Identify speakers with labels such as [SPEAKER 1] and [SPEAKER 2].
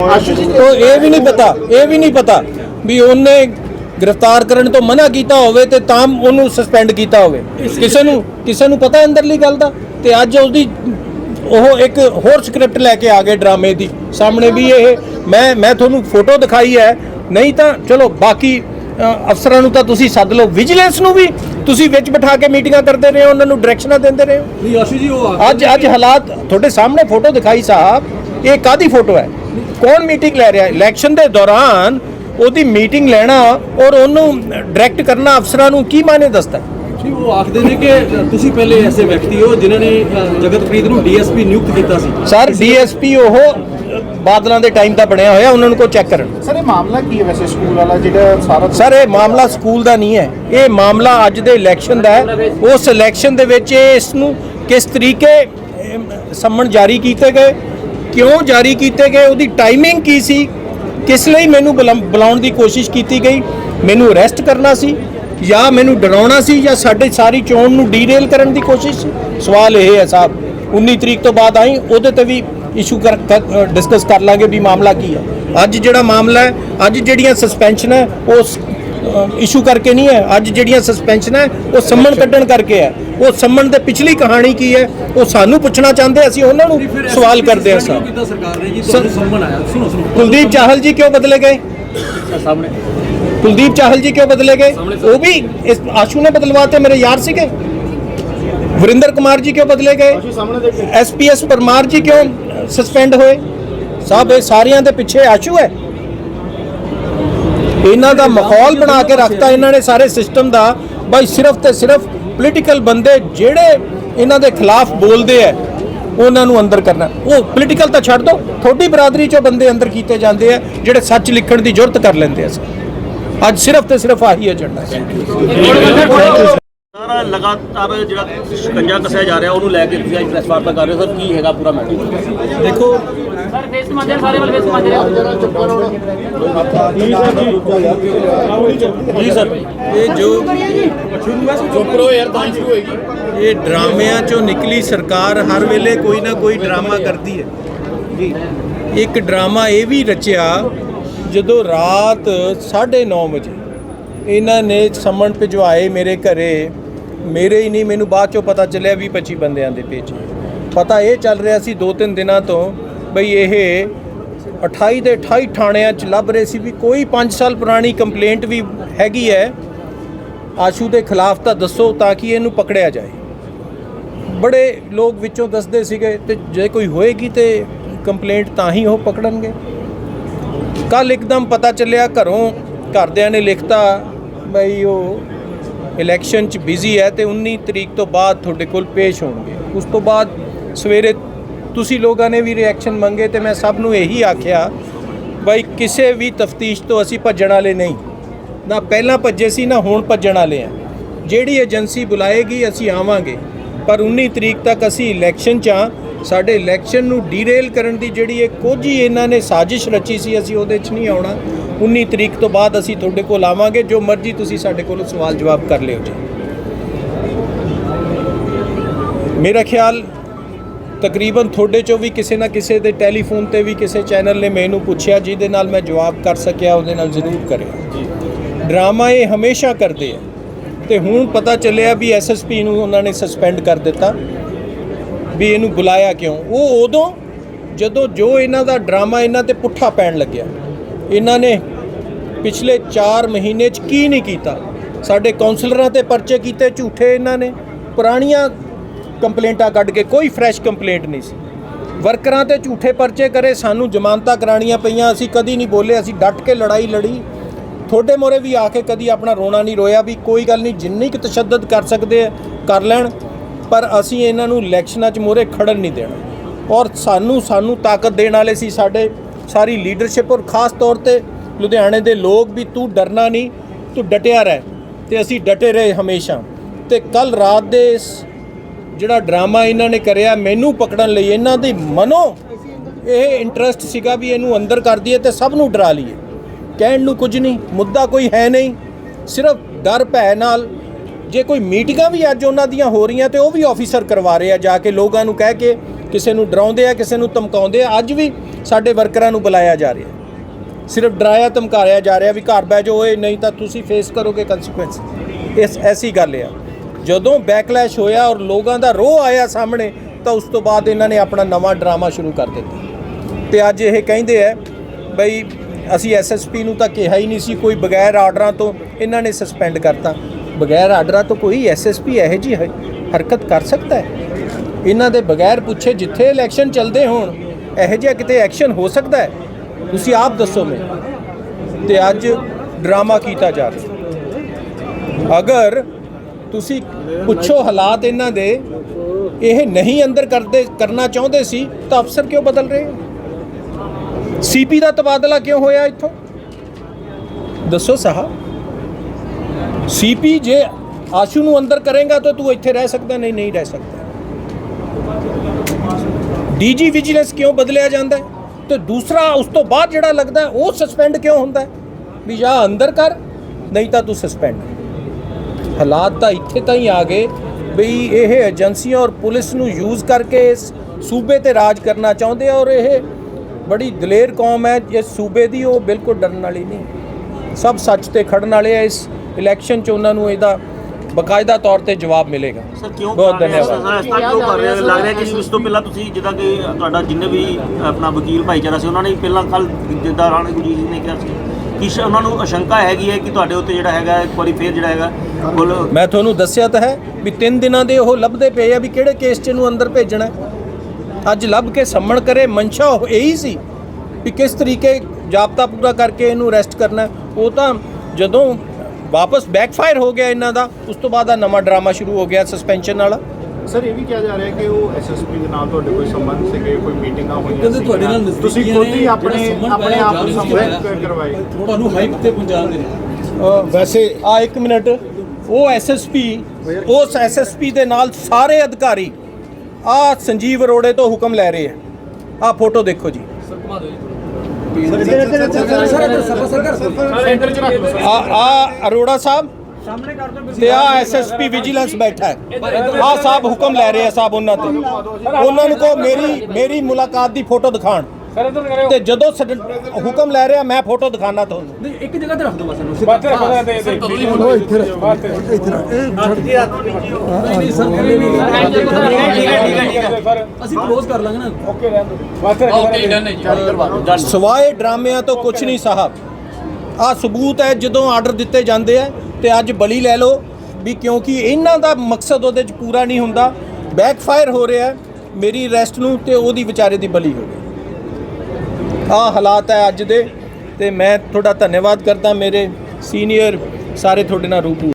[SPEAKER 1] ਤੋ ਇਹ ਵੀ ਨਹੀਂ ਪਤਾ ਇਹ ਵੀ ਨਹੀਂ ਪਤਾ ਵੀ ਉਹਨੇ ਗ੍ਰਿਫਤਾਰ ਕਰਨ ਤੋਂ ਮਨਾ ਕੀਤਾ ਹੋਵੇ ਤੇ ਤਾਂ ਉਹਨੂੰ ਸਸਪੈਂਡ ਕੀਤਾ ਹੋਵੇ। ਕਿਸੇ ਨੂੰ ਕਿਸੇ ਨੂੰ ਪਤਾ ਅੰਦਰਲੀ ਗੱਲ ਦਾ? ਤੇ ਅੱਜ ਉਹਦੀ ਉਹ ਇੱਕ ਹੋਰ ਸਕ੍ਰਿਪਟ ਲੈ ਕੇ ਆ ਗਏ ਡਰਾਮੇ ਦੀ। ਸਾਹਮਣੇ ਵੀ ਇਹ ਮੈਂ ਮੈਂ ਤੁਹਾਨੂੰ ਫੋਟੋ ਦਿਖਾਈ ਹੈ। ਨਹੀਂ ਤਾਂ ਚਲੋ ਬਾਕੀ ਅਫਸਰਾਂ ਨੂੰ ਤਾਂ ਤੁਸੀਂ ਸੱਦ ਲਓ। ਵਿਜੀਲੈਂਸ ਨੂੰ ਵੀ ਤੁਸੀਂ ਵਿੱਚ ਬਿਠਾ ਕੇ ਮੀਟਿੰਗਾਂ ਕਰਦੇ ਰਹੇ ਹੋ ਉਹਨਾਂ ਨੂੰ ਡਾਇਰੈਕਸ਼ਨਾਂ ਦਿੰਦੇ ਰਹੇ ਹੋ।
[SPEAKER 2] ਨਹੀਂ ਆਸ਼ੂ ਜੀ ਉਹ
[SPEAKER 1] ਅੱਜ ਅੱਜ ਹਾਲਾਤ ਤੁਹਾਡੇ ਸਾਹਮਣੇ ਫੋਟੋ ਦਿਖਾਈ ਸਾਹਿਬ। ਇਹ ਕਾਦੀ ਫੋਟੋ ਹੈ? ਕੌਣ ਮੀਟਿੰਗ ਲੈ ਰਿਹਾ? ਹੈ ਇਲੈਕਸ਼ਨ ਦੇ ਦੌਰਾਨ ਉਹਦੀ ਮੀਟਿੰਗ ਲੈਣਾ ਔਰ ਉਹਨੂੰ ਡਾਇਰੈਕਟ ਕਰਨਾ ਅਫਸਰਾਂ ਨੂੰ ਕੀ ਮਾਨੇ ਦੱਸਦਾ?
[SPEAKER 2] ਜੀ ਉਹ ਆਖਦੇ ਨੇ ਕਿ ਤੁਸੀਂ ਪਹਿਲੇ ਐਸੇ ਵਿਅਕਤੀ ਹੋ ਜਿਨ੍ਹਾਂ ਨੇ ਜਗਤਪ੍ਰੀਤ ਨੂੰ ਡੀਐਸਪੀ ਨਿਯੁਕਤ ਕੀਤਾ ਸੀ।
[SPEAKER 1] ਸਰ ਡੀਐਸਪੀ ਉਹ ਬਾਦਲਾਂ ਦੇ ਟਾਈਮ ਦਾ ਬਣਿਆ ਹੋਇਆ ਉਹਨਾਂ ਨੂੰ ਕੋ ਚੈੱਕ ਕਰਨ।
[SPEAKER 3] ਸਰ ਇਹ ਮਾਮਲਾ ਕੀ ਹੈ ਵੈਸੇ ਸਕੂਲ ਵਾਲਾ ਜਿਹੜਾ ਸਾਰਾ
[SPEAKER 1] ਸਰ ਇਹ ਮਾਮਲਾ ਸਕੂਲ ਦਾ ਨਹੀਂ ਹੈ। ਇਹ ਮਾਮਲਾ ਅੱਜ ਦੇ ਇਲੈਕਸ਼ਨ ਦਾ ਹੈ। ਉਸ ਇਲੈਕਸ਼ਨ ਦੇ ਵਿੱਚ ਇਹ ਇਸ ਨੂੰ ਕਿਸ ਤਰੀਕੇ ਸੰਮਣ ਜਾਰੀ ਕੀਤੇ ਗਏ? ਕਿਉਂ ਜਾਰੀ ਕੀਤੇ ਗਏ? ਉਹਦੀ ਟਾਈਮਿੰਗ ਕੀ ਸੀ? ਕਿਸ ਲਈ ਮੈਨੂੰ ਬੁਲਾ- ਬੁਲਾਉਣ ਦੀ ਕੋਸ਼ਿਸ਼ ਕੀਤੀ ਗਈ? ਮੈਨੂੰ ਅਰੈਸਟ ਕਰਨਾ ਸੀ ਜਾਂ ਮੈਨੂੰ ਡਰਾਉਣਾ ਸੀ ਜਾਂ ਸਾਡੇ ਸਾਰੀ ਚੋਣ ਨੂੰ ਡੀਰੇਲ ਕਰਨ ਦੀ ਕੋਸ਼ਿਸ਼ ਸੀ? ਸਵਾਲ ਇਹ ਹੈ ਸਾਹਿਬ 19 ਤਰੀਕ ਤੋਂ ਬਾਅਦ ਆਈ, ਉਹਦੇ ਤੇ ਵੀ ਇਸ਼ੂ ਕਰ ਡਿਸਕਸ ਕਰ ਲਾਂਗੇ ਵੀ ਮਾਮਲਾ ਕੀ ਹੈ। ਅੱਜ ਜਿਹੜਾ ਮਾਮਲਾ ਹੈ, ਅੱਜ ਜਿਹੜੀਆਂ ਸਸਪੈਂਸ਼ਨ ਹੈ, ਉਹ ਇਸ਼ੂ ਕਰਕੇ ਨਹੀਂ ਹੈ। ਅੱਜ ਜਿਹੜੀਆਂ ਸਸਪੈਂਸ਼ਨ ਹੈ ਉਹ ਸੰਮਣ ਕੱਢਣ ਕਰਕੇ ਹੈ। ਉਹ ਸੰਮਣ ਦੇ ਪਿਛਲੀ ਕਹਾਣੀ ਕੀ ਹੈ ਉਹ ਸਾਨੂੰ ਪੁੱਛਣਾ ਚਾਹੁੰਦੇ ਅਸੀਂ ਉਹਨਾਂ ਨੂੰ ਸਵਾਲ ਕਰਦੇ ਹਾਂ ਸਰ।
[SPEAKER 2] ਕਿਦਾਂ ਸਰਕਾਰ ਨੇ ਜੀ? ਤੁਹਾਨੂੰ ਸੰਮਨ ਆਇਆ। ਸੁਣੋ ਸੁਣੋ।
[SPEAKER 1] ਕੁਲਦੀਪ ਚਾਹਲ ਜੀ ਕਿਉਂ ਬਦਲੇ ਗਏ?
[SPEAKER 2] ਸਾਹਮਣੇ।
[SPEAKER 1] ਕੁਲਦੀਪ ਚਾਹਲ ਜੀ ਕਿਉਂ ਬਦਲੇ ਗਏ? ਉਹ ਵੀ ਇਸ ਆਸ਼ੂ ਨੇ ਬਦਲਵਾਤੇ ਮੇਰੇ ਯਾਰ ਸੀਗੇ। ਵਰਿੰਦਰ ਕੁਮਾਰ ਜੀ ਕਿਉਂ ਬਦਲੇ ਗਏ? ਐਸਪੀਐਸ ਪਰਮਾਰ ਜੀ ਕਿਉਂ ਸਸਪੈਂਡ ਹੋਏ? ਸਾਹਿਬ ਇਹ ਸਾਰਿਆਂ ਦੇ ਪਿੱਛੇ ਆਸ਼ੂ ਹੈ। ਇਹਨਾਂ ਦਾ ਮਾਹੌਲ ਬਣਾ ਕੇ ਰੱਖਤਾ ਇਹਨਾਂ ਨੇ ਸਾਰੇ ਸਿਸਟਮ ਦਾ। ਬਈ ਸਿਰਫ ਤੇ ਸਿਰਫ ਪੋਲੀਟੀਕਲ ਬੰਦੇ ਜਿਹੜੇ ਇਹਨਾਂ ਦੇ ਖਿਲਾਫ ਬੋਲਦੇ ਆ ਉਹਨਾਂ ਨੂੰ ਅੰਦਰ ਕਰਨਾ। ਉਹ ਪੋਲੀਟੀਕਲ ਤਾਂ ਛੱਡ ਦੋ ਥੋੜੀ ਬਰਾਦਰੀ ਚੋਂ ਬੰਦੇ ਅੰਦਰ ਕੀਤੇ ਜਾਂਦੇ ਆ ਜਿਹੜੇ ਸੱਚ ਲਿਖਣ ਦੀ ਜੁਰਤ ਕਰ ਲੈਂਦੇ ਆ ਅੱਜ ਸਿਰਫ ਤੇ ਸਿਰਫ ਆਹੀ ਏਜੰਡਾ। ਹੈ
[SPEAKER 4] ਸਾਰਾ ਲਗਾਤਾਰ ਜਿਹੜਾ ਸ਼ਿਕੰਜਾ ਕੱਸਿਆ ਜਾ ਰਿਹਾ ਉਹਨੂੰ ਲੈ ਕੇ ਤੁਸੀਂ ਅੱਜ ਪ੍ਰੈਸ ਵਾਰਤਾ ਕਰ ਰਹੇ ਹੋ। ਸਰ ਕੀ ਹੈਗਾ ਪੂਰਾ ਮੈਟਰ
[SPEAKER 1] ਦੇਖੋ
[SPEAKER 5] ਸਰ ਫੇਸ ਮੰਦਰ ਸਾਰੇ ਵਾਲੇ ਫੇਸ ਮੰਦਰ
[SPEAKER 4] ਜੀ ਸਰ
[SPEAKER 1] ਇਹ ਜੋ ਇਹ ਡਰਾਮਿਆਂ ਚੋਂ ਨਿਕਲੀ ਸਰਕਾਰ ਹਰ ਵੇਲੇ ਕੋਈ ਨਾ ਕੋਈ ਡਰਾਮਾ ਕਰਦੀ ਹੈ। ਜੀ। ਇੱਕ ਡਰਾਮਾ ਇਹ ਵੀ ਰਚਿਆ ਜਦੋਂ ਰਾਤ 9:30 ਵਜੇ ਇਹਨਾਂ ਨੇ ਸਮਨ ਭਿਜਵਾਏ ਮੇਰੇ ਘਰੇ ਮੇਰੇ ਹੀ ਨਹੀਂ, ਮੈਨੂੰ ਬਾਅਦ ਚੋਂ ਪਤਾ ਚੱਲਿਆ ਵੀ 25 ਬੰਦਿਆਂ ਦੇ ਪੇਚ। ਪਤਾ ਇਹ ਚੱਲ ਰਿਹਾ ਸੀ ਦੋ ਤਿੰਨ ਦਿਨਾਂ ਤੋਂ ਬਈ ਇਹ 28 ਦੇ 28 ਥਾਣਿਆਂ 'ਚ ਲੱਭ ਰਹੇ ਸੀ ਵੀ ਕੋਈ 5 ਸਾਲ ਪੁਰਾਣੀ ਕੰਪਲੇਂਟ ਵੀ ਹੈਗੀ ਹੈ। ਆਸ਼ੂ ਦੇ ਖਿਲਾਫ ਤਾਂ ਦੱਸੋ ਤਾਂ ਕਿ ਇਹਨੂੰ ਪਕੜਿਆ ਜਾਏ। ਬੜੇ ਲੋਕ ਵਿੱਚੋਂ ਦੱਸਦੇ ਸੀਗੇ ਤੇ ਜੇ ਕੋਈ ਹੋਏਗੀ ਤੇ ਕੰਪਲੇਂਟ ਤਾਂ ਹੀ ਉਹ ਪਕੜਨਗੇ। ਕੱਲ ਇੱਕਦਮ ਪਤਾ ਚੱਲਿਆ ਘਰੋਂ ਘਰਦਿਆਂ ਨੇ ਲਿਖਤਾ ਬਈ ਉਹ ਇਲੈਕਸ਼ਨ 'ਚ ਬਿਜ਼ੀ ਹੈ ਤੇ 19 ਤਰੀਕ ਤੋਂ ਬਾਅਦ ਤੁਹਾਡੇ ਕੋਲ ਪੇਸ਼ ਹੋਣਗੇ। ਉਸ ਤੋਂ ਬਾਅਦ ਸਵੇਰੇ ਤੁਸੀਂ ਲੋਕਾਂ ਨੇ ਵੀ ਰਿਐਕਸ਼ਨ ਮੰਗੇ ਤੇ ਮੈਂ ਸਭ ਨੂੰ ਇਹੀ ਆਖਿਆ, ਬਈ ਕਿਸੇ ਵੀ ਤਫਤੀਸ਼ ਤੋਂ ਅਸੀਂ ਭੱਜਣ ਵਾਲੇ ਨਹੀਂ। ਨਾ ਪਹਿਲਾਂ ਭੱਜੇ ਸੀ, ਨਾ ਹੁਣ ਭੱਜਣ ਵਾਲੇ ਆ। ਜਿਹੜੀ ਏਜੰਸੀ ਬੁਲਾਏਗੀ, ਅਸੀਂ ਆਵਾਂਗੇ। ਪਰ 19 ਤਰੀਕ ਤੱਕ ਅਸੀਂ ਇਲੈਕਸ਼ਨ 'ਚ ਆ ਸਾਡੇ ਇਲੈਕਸ਼ਨ ਨੂੰ ਡੀਰੇਲ ਕਰਨ ਦੀ ਜਿਹੜੀ ਇਹ ਕੋਝੀ ਇਹਨਾਂ ਨੇ ਸਾਜ਼ਿਸ਼ ਰਚੀ ਸੀ, ਅਸੀਂ ਉਹਦੇ 'ਚ ਨਹੀਂ ਆਉਣਾ। 19 ਤਰੀਕ ਤੋਂ ਬਾਅਦ ਅਸੀਂ ਤੁਹਾਡੇ ਕੋਲ ਆਵਾਂਗੇ। ਜੋ ਮਰਜ਼ੀ ਤੁਸੀਂ ਸਾਡੇ ਕੋਲੋਂ ਸਵਾਲ ਜਵਾਬ ਕਰ ਲਿਓ ਜੀ। ਮੇਰਾ ਖਿਆਲ, ਤਕਰੀਬਨ ਤੁਹਾਡੇ ਚੋਂ ਵੀ ਕਿਸੇ ਨਾ ਕਿਸੇ ਦੇ ਟੈਲੀਫੋਨ ਤੇ ਵੀ ਕਿਸੇ ਚੈਨਲ ਨੇ ਮੈਨੂੰ ਪੁੱਛਿਆ, ਜਿਹਦੇ ਨਾਲ ਮੈਂ ਜਵਾਬ ਕਰ ਸਕਿਆ, ਉਹਦੇ ਨਾਲ ਜ਼ਰੂਰ ਕਰਿਆ ਡਰਾਮਾ ਇਹ ਹਮੇਸ਼ਾ ਕਰਦੇ ਆ। ਤੇ ਹੁਣ ਪਤਾ ਚੱਲਿਆ ਵੀ ਐਸਐਸਪੀ ਨੂੰ ਉਹਨਾਂ ਨੇ ਸਸਪੈਂਡ ਕਰ ਦਿੱਤਾ। ਵੀ ਇਹਨੂੰ ਬੁਲਾਇਆ ਕਿਉਂ? ਉਹ ਉਦੋਂ ਜਦੋਂ ਜੋ ਇਹਨਾਂ ਦਾ ਡਰਾਮਾ ਇਹਨਾਂ ਤੇ ਪੁੱਠਾ ਪੈਣ ਲੱਗਿਆ ਇਹਨਾਂ ਨੇ ਪਿਛਲੇ 4 ਮਹੀਨੇ 'ਚ ਕੀ ਨਹੀਂ ਕੀਤਾ? ਸਾਡੇ ਕਾਉਂਸਲਰਾਂ ਤੇ ਪਰਚੇ ਕੀਤੇ, ਝੂਠੇ ਇਹਨਾਂ ਨੇ। ਪੁਰਾਣੀਆਂ ਕੰਪਲੇਂਟਾਂ ਕੱਢ ਕੇ ਕੋਈ ਫਰੈਸ਼ ਕੰਪਲੇਂਟ ਨਹੀਂ ਸੀ। ਵਰਕਰਾਂ ਤੇ ਝੂਠੇ ਪਰਚੇ ਕਰੇ, ਸਾਨੂੰ ਜ਼ਮਾਨਤਾਂ ਕਰਾਣੀਆਂ ਪਈਆਂ, ਅਸੀਂ ਕਦੀ ਨਹੀਂ ਬੋਲੇ, ਅਸੀਂ ਡਟ ਕੇ ਲੜਾਈ ਲੜੀ। ਤੁਹਾਡੇ ਮੋਰੇ ਵੀ ਆ ਕੇ ਕਦੀ ਆਪਣਾ ਰੋਣਾ ਨਹੀਂ ਰੋਇਆ ਵੀ ਕੋਈ ਗੱਲ ਨਹੀਂ, ਜਿੰਨੀ ਕੁ ਤਸ਼ੱਦਦ ਕਰ ਸਕਦੇ ਆ, ਕਰ ਲੈਣ। ਪਰ ਅਸੀਂ ਇਹਨਾਂ ਨੂੰ ਇਲੈਕਸ਼ਨਾਂ 'ਚ ਮੋਰੇ ਖੜਨ ਨਹੀਂ ਦੇਣਾ। ਔਰ ਸਾਨੂੰ ਸਾਨੂੰ ਤਾਕਤ ਦੇਣ ਵਾਲੇ ਸੀ ਸਾਡੇ ਸਾਰੀ ਲੀਡਰਸ਼ਿਪ ਔਰ ਖਾਸ ਤੌਰ ਤੇ ਲੁਧਿਆਣੇ ਦੇ ਲੋਕ ਵੀ ਤੂੰ ਡਰਨਾ ਨਹੀਂ, ਤੂੰ ਡਟਿਆ ਰਹਿ ਤੇ ਅਸੀਂ ਡਟੇ ਰਹੇ ਹਮੇਸ਼ਾ। ਤੇ ਕੱਲ ਰਾਤ ਦੇ ਇਸ ਜਿਹੜਾ ਡਰਾਮਾ ਇਹਨਾਂ ਨੇ ਕਰਿਆ ਮੈਨੂੰ ਪਕੜਨ ਲਈ, ਇਹਨਾਂ ਦੇ ਮਨੋ ਇਹ ਇੰਟਰਸਟ ਸੀਗਾ ਵੀ ਇਹਨੂੰ ਅੰਦਰ ਕਰ ਦਈਏ ਤੇ ਸਭ ਨੂੰ ਡਰਾ ਲਈਏ। ਕਹਿਣ ਨੂੰ ਕੁਝ ਨਹੀਂ, ਮੁੱਦਾ ਕੋਈ ਹੈ ਨਹੀਂ, ਸਿਰਫ ਡਰ ਭੈ ਨਾਲ। ਜੇ ਕੋਈ ਮੀਟਿੰਗਾਂ ਵੀ ਅੱਜ ਉਹਨਾਂ ਦੀਆਂ ਹੋ ਰਹੀਆਂ ਤੇ ਉਹ ਵੀ ਆਫੀਸਰ ਕਰਵਾ ਰਹੇ ਆ ਜਾ ਕੇ, ਲੋਕਾਂ ਨੂੰ ਕਹਿ ਕੇ ਕਿਸੇ ਨੂੰ ਡਰਾਉਂਦੇ ਆ, ਕਿਸੇ ਨੂੰ ਧਮਕਾਉਂਦੇ ਆ, ਅੱਜ ਵੀ ਸਾਡੇ ਵਰਕਰਾਂ ਨੂੰ ਬੁਲਾਇਆ ਜਾ ਰਿਹਾ। ਸਿਰਫ ਡਰਾਇਆ, ਧਮਕਾਇਆ ਜਾ ਰਿਹਾ ਵੀ ਘਰ ਬਹਿ ਜਾਓ, ਓਏ ਨਹੀਂ ਤਾਂ ਤੁਸੀਂ ਫੇਸ ਕਰੋਗੇ ਕਨਸੀਕੁਐਂਸ ਇਸ, ਐਸੀ ਗੱਲ ਆ। ਜਦੋਂ ਬੈਕਲੈਸ਼ ਹੋਇਆ ਔਰ ਲੋਕਾਂ ਦਾ ਰੋਹ ਆਇਆ ਸਾਹਮਣੇ, ਤਾਂ ਉਸ ਤੋਂ ਬਾਅਦ ਇਹਨਾਂ ਨੇ ਆਪਣਾ ਨਵਾਂ ਡਰਾਮਾ ਸ਼ੁਰੂ ਕਰ ਦਿੱਤਾ। ਤੇ ਅੱਜ ਇਹ ਕਹਿੰਦੇ ਆ ਬਈ, ਅਸੀਂ ਐਸਐਸਪੀ ਨੂੰ ਤਾਂ ਕਿਹਾ ਹੀ ਨਹੀਂ ਸੀ, ਕੋਈ ਬਗੈਰ ਆਰਡਰਾਂ ਤੋਂ ਇਹਨਾਂ ਨੇ ਸਸਪੈਂਡ ਕਰਤਾ। ਬਗੈਰ ਆਰਡਰਾਂ ਤੋਂ ਕੋਈ ਐਸਐਸਪੀ ਇਹੋ ਜੀ ਹਰਕਤ ਕਰ ਸਕਦਾ ਹੈ? ਇਹਨਾਂ ਦੇ ਬਗੈਰ ਪੁੱਛੇ ਜਿੱਥੇ ਇਲੈਕਸ਼ਨ ਚੱਲਦੇ ਹੋਣ, ਇਹੋ ਜਿਹਾ ਕਿਤੇ ਐਕਸ਼ਨ ਹੋ ਸਕਦਾ ਹੈ? ਤੁਸੀਂ ਆਪ ਦੱਸੋ ਮੈਨੂੰ। ਤੇ ਅੱਜ ਡਰਾਮਾ ਕੀਤਾ ਜਾ ਰਿਹਾ ਅਗਰ ਤੁਸੀਂ ਪੁੱਛੋ ਹਾਲਾਤ ਇਹਨਾਂ ਦੇ, ਇਹ ਨਹੀਂ ਅੰਦਰ ਕਰਦੇ, ਕਰਨਾ ਚਾਹੁੰਦੇ ਸੀ, ਤਾਂ ਅਫਸਰ ਕਿਉਂ ਬਦਲ ਰਹੇ ਹੋ? ਸੀਪੀ ਦਾ ਤਬਾਦਲਾ ਕਿਉਂ ਹੋਇਆ ਇੱਥੋਂ? ਦੱਸੋ ਸਾਹਿਬ। ਸੀਪੀ ਜੇ ਆਸ਼ੂ ਨੂੰ ਅੰਦਰ ਕਰੇਗਾ ਤਾਂ ਤੂੰ ਇੱਥੇ ਰਹਿ ਸਕਦਾ, ਨਹੀਂ ਨਹੀਂ ਰਹਿ ਸਕਦਾ। ਡੀਜੀ ਵਿਜੀਲੈਂਸ ਕਿਉਂ ਬਦਲਿਆ ਜਾਂਦਾ ਹੈ? ਤੇ ਦੂਸਰਾ ਉਸ ਤੋਂ ਬਾਅਦ ਜਿਹੜਾ ਲੱਗਦਾ ਉਹ ਸਸਪੈਂਡ ਕਿਉਂ ਹੁੰਦਾ ਹੈ? ਵੀ ਜਾਂ ਅੰਦਰ ਕਰ, ਨਹੀਂ ਤਾਂ ਤੂੰ ਸਸਪੈਂਡ ਹਾਲਾਤ ਤਾਂ ਇੱਥੇ ਤਾਂ ਹੀ ਆ ਗਏ ਵੀ ਇਹ ਏਜੰਸੀਆਂ ਔਰ ਪੁਲਿਸ ਨੂੰ ਯੂਜ਼ ਕਰਕੇ ਇਸ ਸੂਬੇ ਤੇ ਰਾਜ ਕਰਨਾ ਚਾਹੁੰਦੇ ਆ ਔਰ ਇਹ ਬੜੀ ਦਲੇਰ ਕੌਮ ਹੈ, ਇਸ ਸੂਬੇ ਦੀ, ਉਹ ਬਿਲਕੁਲ ਡਰਨ ਵਾਲੀ ਨਹੀਂ। ਸਭ ਸੱਚ ਤੇ ਖੜਨ ਵਾਲੇ ਆ ਇਸ ਇਲੈਕਸ਼ਨ 'ਚ ਉਹਨਾਂ ਨੂੰ ਇਹਦਾ ਬਕਾਇਦਾ ਤੌਰ ਤੇ ਜਵਾਬ ਮਿਲੇਗਾ
[SPEAKER 4] ਸਰ ਕਿਉਂ
[SPEAKER 1] ਬਹੁਤ
[SPEAKER 4] ਕਰ ਰਹੇ ਹੋ?
[SPEAKER 1] ਧੰਨਵਾਦ
[SPEAKER 4] ਸਰ ਇਸ ਤਰ੍ਹਾਂ ਕਿਉਂ ਕਰ ਰਹੇ ਹੋ? ਲੱਗ ਰਿਹਾ ਕਿ ਇਸ ਤੋਂ ਪਹਿਲਾਂ ਤੁਸੀਂ ਜਿੱਦਾਂ ਕਿ ਤੁਹਾਡਾ ਜਿੰਨੇ ਵੀ ਆਪਣਾ ਵਕੀਲ ਭਾਈਚਾਰਾ ਸੀ ਉਹਨਾਂ ਨੇ ਪਹਿਲਾਂ ਕੱਲ ਜਿੱਦਾਂ ਰਾਣੇ ਗੁਰਜੀਤ ਜੀ ਨੇ ਕਿਹਾ ਸੀ ਕਿ ਸ਼- ਉਹਨਾਂ ਨੂੰ ਆਸ਼ੰਕਾ ਹੈਗੀ ਹੈ ਕਿ ਤੁਹਾਡੇ ਉੱਤੇ ਜਿਹੜਾ ਹੈਗਾ ਇੱਕ ਵਾਰੀ ਫੇਰ ਜਿਹੜਾ ਹੈਗਾ ਕੁੱਲ
[SPEAKER 1] ਮੈਂ ਤੁਹਾਨੂੰ ਦੱਸਿਆ ਤਾਂ ਹੈ ਵੀ ਤਿੰਨ ਦਿਨਾਂ ਦੇ ਉਹ ਲੱਭਦੇ ਪਏ ਆ ਵੀ ਕਿਹੜੇ ਕੇਸ 'ਚ ਇਹਨੂੰ ਅੰਦਰ ਭੇਜਣਾ ਹੈ। ਅੱਜ ਲੱਭ ਕੇ ਸੰਮਣ ਕਰੇ ਮਨਸ਼ਾ ਉਹ ਇਹੀ ਸੀ ਵੀ ਕਿਸ ਤਰੀਕੇ ਜਾਬਤਾ ਪੂਰਾ ਕਰਕੇ ਇਹਨੂੰ ਅਰੈਸਟ ਕਰਨਾ ਹੈ। ਉਹ ਤਾਂ ਜਦੋਂ ਵਾਪਸ ਬੈਕਫਾਇਰ ਹੋ ਗਿਆ ਇਹਨਾਂ ਦਾ। ਉਸ ਤੋਂ ਬਾਅਦ ਆ ਨਵਾਂ ਡਰਾਮਾ ਸ਼ੁਰੂ ਹੋ ਗਿਆ ਸਸਪੈਂਸ਼ਨ ਵਾਲਾ।
[SPEAKER 3] ਸਰ ਇਹ ਵੀ ਕਿਹਾ ਜਾ ਰਿਹਾ ਕਿ ਉਹ ਐਸਐਸਪੀ ਦੇ ਨਾਲ ਤੁਹਾਡੇ ਕੋਈ ਸੰਬੰਧ ਸੀਗੇ ਕੋਈ ਮੀਟਿੰਗਾਂ ਹੋਈਆਂ
[SPEAKER 2] ਕਹਿੰਦੇ ਤੁਹਾਡੇ ਨਾਲ।
[SPEAKER 3] ਤੁਸੀਂ ਖੁਦ ਹੀ ਆਪਣੇ ਆਪਣੇ ਆਪ ਨੂੰ ਸੰਬੰਧ ਕਰਵਾਏ
[SPEAKER 2] ਤੁਹਾਨੂੰ ਹਾਈਪ ਤੇ ਪਹੁੰਚਾਉਂਦੇ ਨੇ।
[SPEAKER 1] ਵੈਸੇ ਆ ਇੱਕ ਮਿੰਟ। ਉਹ ਐਸਐਸਪੀ ਉਸ ਐਸਐਸਪੀ ਦੇ ਨਾਲ ਸਾਰੇ ਅਧਿਕਾਰੀ ਆ ਸੰਜੀਵ ਅਰੋੜੇ ਤੋਂ ਹੁਕਮ ਲੈ ਰਹੇ ਆ। ਆ ਫੋਟੋ ਦੇਖੋ ਜੀ। ਆ ਆ ਅਰੋੜਾ ਸਾਹਿਬ ਸਾਹਮਣੇ ਕਰ ਦੋ ਤੇ ਆ ਐਸਐਸਪੀ ਵਿਜੀਲੈਂਸ ਬੈਠਾ ਹੈ ਆ ਸਾਹਿਬ ਹੁਕਮ ਲੈ ਰਹੇ ਆ ਸਾਹਿਬ ਉਹਨਾਂ ਤੇ ਉਹਨਾਂ ਨੂੰ ਕੋ ਮੇਰੀ ਮੇਰੀ ਮੁਲਾਕਾਤ ਦੀ ਫੋਟੋ ਦਿਖਾਣ ਤੇ ਜਦੋਂ ਸਡ- ਹੁਕਮ ਲੈ ਰਿਹਾ ਮੈਂ ਫੋਟੋ ਦਿਖਾਣਾ ਤੁਹਾਨੂੰ
[SPEAKER 2] ਨਹੀਂ ਇੱਕ ਜਗ੍ਹਾ ਤੇ ਰੱਖ ਦੋ ਬਸ ਇਹਨੂੰ ਨਹੀਂ ਨਹੀਂ ਸਰ ਨਹੀਂ ਨਹੀਂ ਅਸੀਂ ਕਲੋਜ਼ ਕਰ ਲਾਂਗੇ ਨਾ
[SPEAKER 1] ਸਵਾਏ ਡਰਾਮਿਆਂ ਤੋਂ ਕੁਝ ਨਹੀਂ ਸਾਹਿਬ ਆ ਸਬੂਤ ਹੈ ਜਦੋਂ ਆਰਡਰ ਦਿੱਤੇ ਜਾਂਦੇ ਆ ਤੇ ਅੱਜ ਬਲੀ ਲੈ ਲਓ ਵੀ ਕਿਉਂਕਿ ਇਹਨਾਂ ਦਾ ਮਕਸਦ ਉਹਦੇ ਚ ਪੂਰਾ ਨਹੀਂ ਹੁੰਦਾ ਬੈਕਫਾਇਰ ਹੋ ਰਿਹਾ ਹੈ ਮੇਰੀ ਅਰੈਸਟ ਨੂੰ ਤੇ ਉਹਦੀ ਵਿਚਾਰੇ ਦੀ ਬਲੀ ਹੋ ਗਈ ਆ ਹਾਲਾਤ ਹੈ ਅੱਜ ਦੇ, ਤੇ ਮੈਂ ਤੁਹਾਡਾ ਧੰਨਵਾਦ ਕਰਦਾ, ਮੇਰੇ ਸੀਨੀਅਰ ਸਾਰੇ ਤੁਹਾਡੇ ਨਾਲ ਰੂਬਰੂ